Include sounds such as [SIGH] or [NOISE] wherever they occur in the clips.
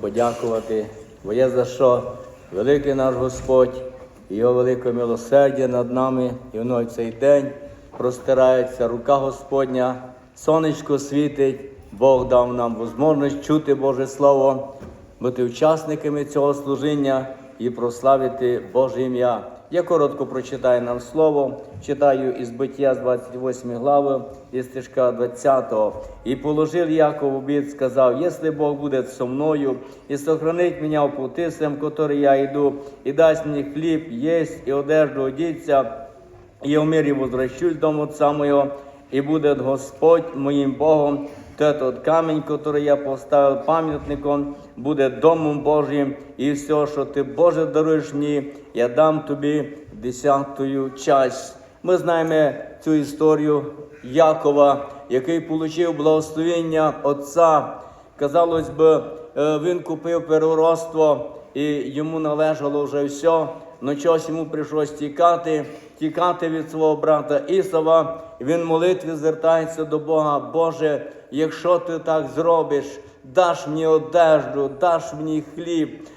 подякувати, бо є за що. Великий наш Господь, Його велике милосердя над нами, і воно цей день простирається. Рука Господня, сонечко світить, Бог дав нам можливість чути Боже Слово, бути учасниками цього служіння і прославити Боже ім'я. Я коротко прочитаю нам слово, читаю із биття з 28 глави, із стежка 20. «І положив Яков обід, сказав, «Если Бог буде со мною, і сохранить мене в который я йду, і дасть мені хліб, єсть, і одежду одіться, і в мирі возвращусь до Отца моего, и будет Господь моим Богом, то этот камень, который я поставил пам'ятником, буде Домом Божим, і все, що ти, Боже, даруєш мені, я дам тобі десятую часть. Ми знаємо цю історію Якова, який отримав благословення Отця. Казалось би, е, він купив первородство, і йому належало вже все. Но чогось йому прийшлось тікати, тікати від свого брата Ісава. Він в молитві звертається до Бога. Боже, якщо ти так зробиш, даш мені одежду, даш мені хліб,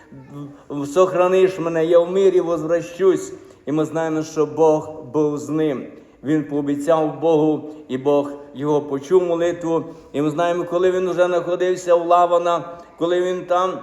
сохраниш мене, я в мирі возвращусь. І ми знаємо, що Бог був з ним. Він пообіцяв Богу, і Бог його почув молитву. І ми знаємо, коли він вже знаходився в Лавана, коли він там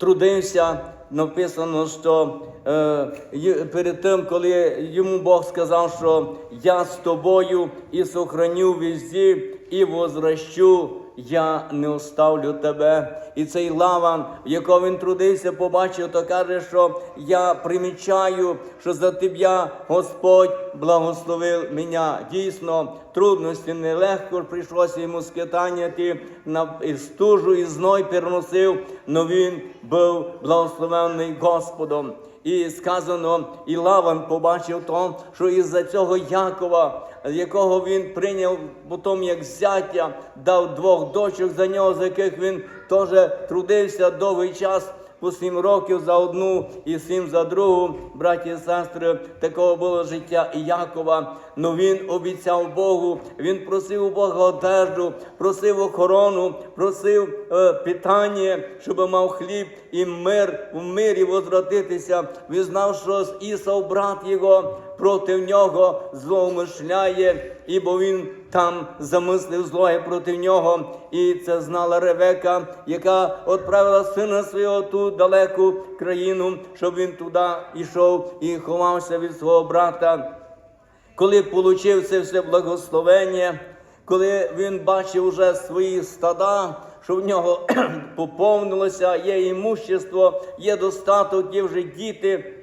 трудився, написано, що е, перед тим, коли йому Бог сказав, що я з тобою і сохраню візі, і возвращу, я не оставлю тебе. І цей лаван, в якого він трудився, побачив, то каже, що я примічаю, що за тебе Господь благословив мене. Дійсно, трудності нелегко прийшлося йому скитаняти на стужу і зной переносив, но він був благословений Господом. І сказано, і Лаван побачив то, що із-за цього Якова, якого він прийняв потім як зятя, дав двох дочок за нього, за яких він теж трудився довгий час. По сім років за одну і сім за другу, браті і сестри, такого було життя і Якова. Ну він обіцяв Богу, він просив у Бога одежду, просив охорону, просив е, питання, щоб мав хліб і мир в мирі возвратитися. Він знав, що Ісав, брат його, проти нього злоумишляє, ібо він там замислив злоє проти нього. І це знала Ревека, яка відправила сина свого ту далеку країну, щоб він туди йшов і ховався від свого брата. Коли получив це все благословення, коли він бачив вже свої стада, що в нього [CLEARS THROAT] поповнилося, є імущество, є достаток, є вже діти.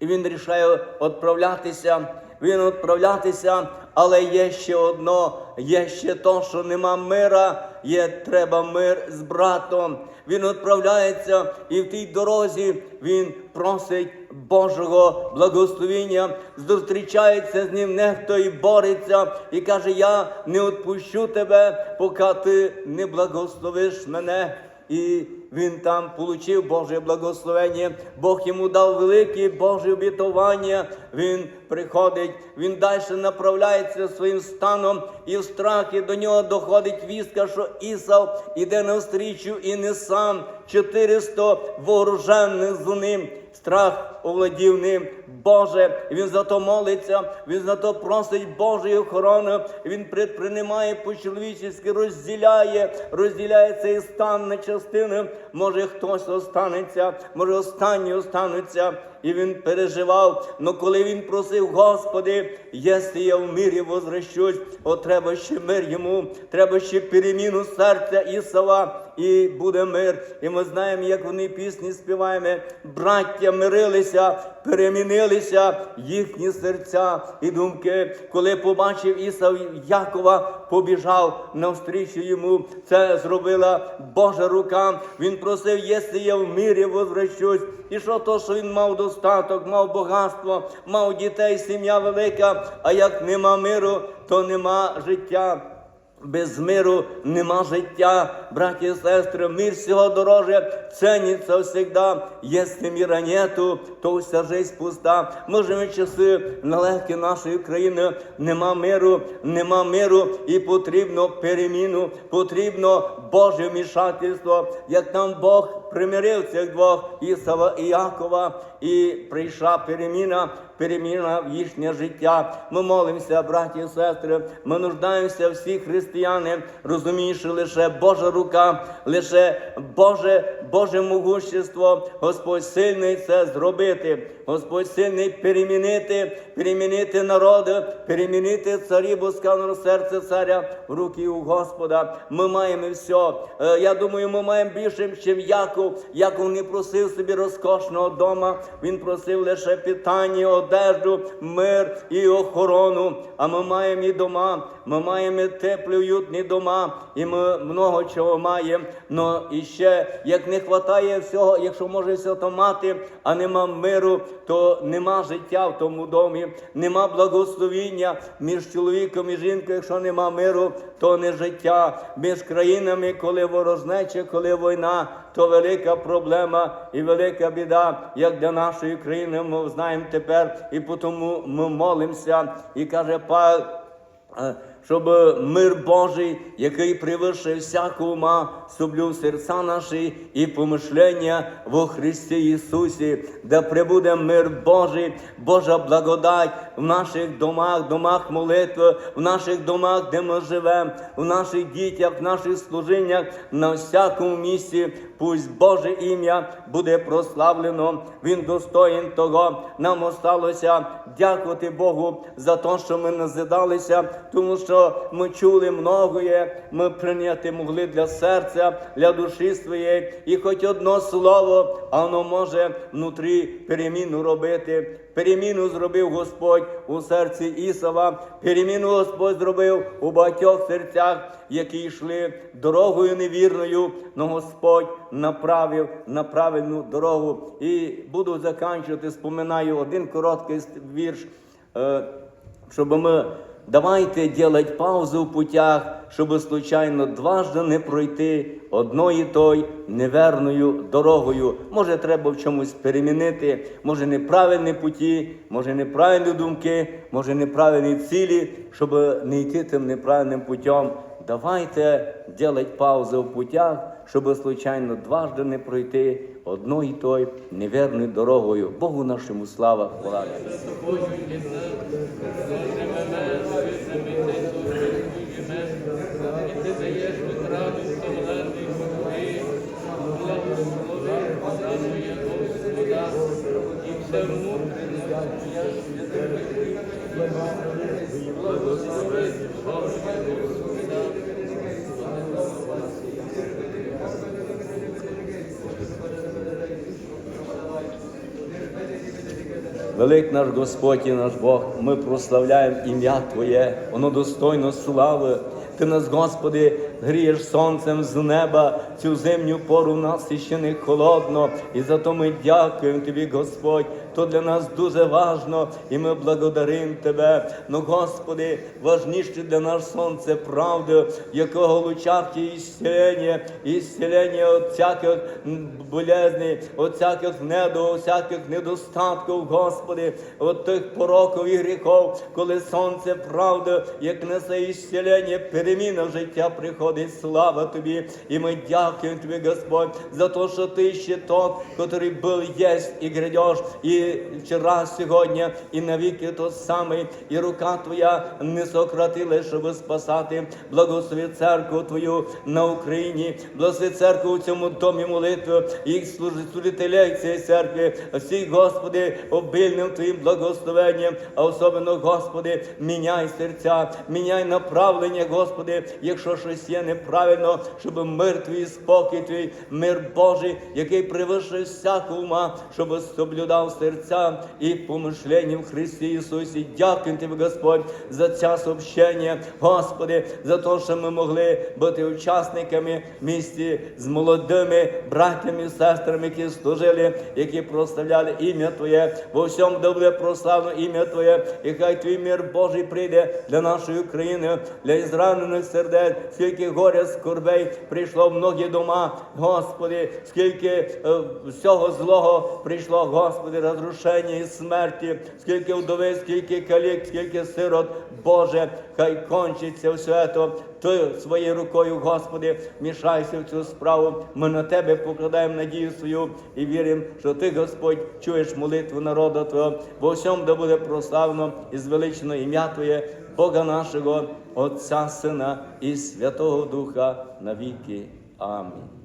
І він рішає відправлятися. Він відправлятися, але є ще одно, є ще то, що нема мира, є треба мир з братом. Він відправляється і в тій дорозі він просить Божого благословення, зустрічається з ним нехто і бореться, і каже: Я не відпущу тебе, поки ти не благословиш мене. І він там получив Боже благословення, Бог йому дав великі Божі обітування. Він приходить, він далі направляється своїм станом, і в страхі до нього доходить вістка, що Ісав іде навстрічу і не сам 400 вооружених з ним. Страх овладів ним, Боже, він за то молиться, він за то просить Божої охорони, він предпринимає по-чоловічески, розділяє, розділяє цей стан на частини. Може хтось останеться, може останні остануться. І він переживав. Но коли він просив, Господи, якщо я в мирі возвращусь, о, треба ще мир йому, треба ще переміну серця Ісава, і буде мир. І ми знаємо, як вони пісні співаємо. Браття мирилися, перемінилися їхні серця і думки. Коли побачив Ісав Якова, побіжав навстрічу йому. Це зробила Божа рука. Він просив, якщо я в мирі возвращусь. І що то, що він мав достаток, мав багатство, мав дітей, сім'я велика. А як нема миру, то нема життя. Без миру нема життя, браті і сестри, мир всього дороже, ценится всегда. Если мира нету, то вся жизнь пуста. Ми в часи нелегкі нашої країни, нема миру, нема миру, і потрібно переміну, потрібно Боже вмішательство, як там Бог примирив цих двох Ісава і Якова, і прийшла переміна, переміна в їхнє життя. Ми молимося, браті і сестри, ми нуждаємося всі християни, розуміючи лише Божа рука, лише Боже, Боже могущество, Господь сильний це зробити. Господь сильний перемінити, перемінити народи, перемінити царі, бо сказано серце царя в руки у Господа. Ми маємо все. Е, Я думаю, ми маємо більше, ніж Яков. Яков не просив собі розкошного дома. Він просив лише питання, одежду, мир і охорону. А ми маємо і дома, ми маємо і теплі, уютні дома, і ми много чого маємо. Но і ще як не вистачає всього, якщо може все то мати, а нема миру, то нема життя в тому домі, нема благословіння між чоловіком і жінкою. Якщо нема миру, то не життя. Між країнами, коли ворожнеча, коли війна, то велика проблема і велика біда, як для нашої країни. Ми знаємо тепер, і тому ми молимося. І каже Павел, е, щоб мир Божий, який превише всяку ума, соблюв серця наші і помишлення во Христі Ісусі, де прибуде мир Божий, Божа благодать в наших домах, домах молитви, в наших домах, де ми живемо, в наших дітях, в наших служіннях, на всякому місці. Пусть Боже ім'я буде прославлено, Він достоїн того. Нам осталося дякувати Богу за те, що ми назидалися, тому що ми чули многоє, ми прийняти могли для серця, для душі своєї, і хоч одно слово, воно може внутрі переміну робити. Переміну зробив Господь у серці Ісова, переміну Господь зробив у багатьох серцях, які йшли дорогою невірною, но Господь направив на правильну дорогу. І буду заканчувати, споминаю один короткий вірш, е, щоб ми давайте делать паузу в путях, щоб случайно дважди не пройти одної той неверною дорогою. Може, треба в чомусь перемінити, може неправильні путі, може неправильні думки, може неправильні цілі, щоб не йти тим неправильним путем. Давайте делать паузу в путях, щоб случайно дважди не пройти одною той неверною дорогою. Богу нашому слава, хвала. І благослови поданує Господа, і все внутрішнє твоє святе, благослови Боже Господа. Велик наш Господь і наш Бог, ми прославляємо ім'я Твоє, воно достойно слави. Ти нас, Господи, грієш сонцем з неба, цю зимню пору в нас іще не холодно. І за то ми дякуємо Тобі, Господь. То для нас дуже важно, і ми благодаримо Тебе. Ну, Господи, важніше для нас сонце правди, якого лучах є ісцілення, ісцілення від всяких болезней, від всяких недо, від всяких недостатків, Господи, від тих пороків і гріхов, коли сонце правди, як несе ісцілення, переміна життя приходить, слава Тобі. І ми дякуємо Тобі, Господь, за те, що Ти ще тот, який був, єсть і грядеш, і вчора, сьогодні, і навіки тот самий, і рука Твоя не сократила, щоб спасати. Благослови церкву Твою на Україні, благослови церкву у цьому домі молитви, їх служителей цієї церкви, всіх, Господи, обильним Твоїм благословенням, а особливо, Господи, міняй серця, міняй направлення, Господи, якщо щось є неправильно, щоб мир Твій, спокій Твій, мир Божий, який превищує всяку ума, щоб соблюдав серця серця і помишленням в Христі Ісусі. Дякуємо Тобі, Господь, за це сообщення, Господи, за те, що ми могли бути учасниками місті з молодими братями і сестрами, які служили, які прославляли ім'я Твоє. Во всьому да буде прославлено ім'я Твоє, і хай Твій мир Божий прийде для нашої України, для ізранених сердець, скільки горя, скорбей прийшло в многі дома, Господи, скільки е, всього злого прийшло, Господи, розрушення і смерті, скільки вдови, скільки калік, скільки сирот, Боже, хай кончиться все це. Ти своєю рукою, Господи, мішайся в цю справу. Ми на Тебе покладаємо надію свою і віримо, що Ти, Господь, чуєш молитву народу Твого. Во всьому да буде прославлено і звеличено ім'я Твоє, Бога нашого, Отця, Сина і Святого Духа навіки. Амінь.